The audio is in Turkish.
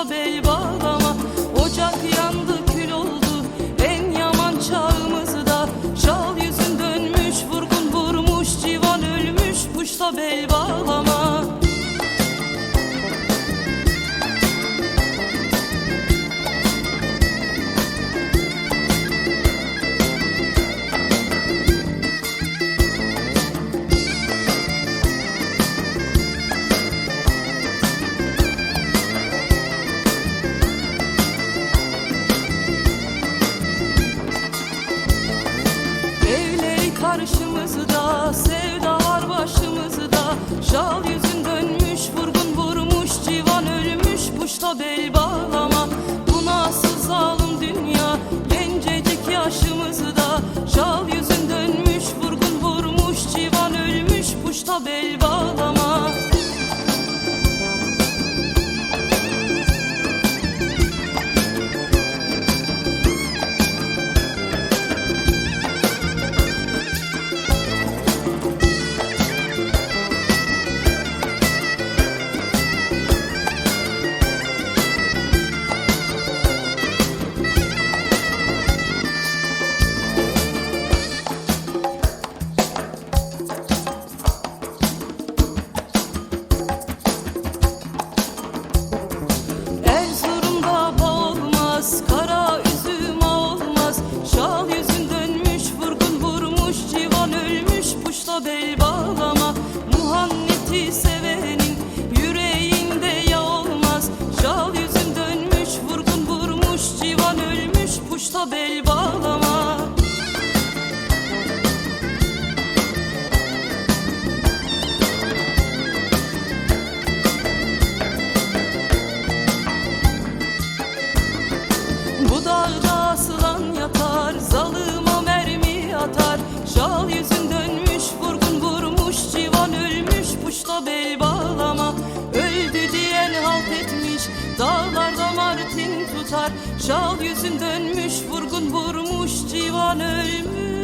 bağlama bey bağlama. Ocak yandı kül oldu. En yaman çağımızda Şal yüzün dönmüş vurgun vurmuş civan ölmüş. Puşta bey bağlama. Karşımızda, sevda var başımızda. Şal yüzün dönmüş, vurgun vurmuş, civan ölmüş Puşta bel bağlama, bu nasıl zalim dünya Gencecik yaşımızda, şal yüzün dönmüş Vurgun vurmuş, civan ölmüş, puşta bel puşta bel bağlama. Bu dağda asılan yatar, zalıma mermi atar. Şal şal yüzün dönmüş Vurgun vurmuş, civan ölmüş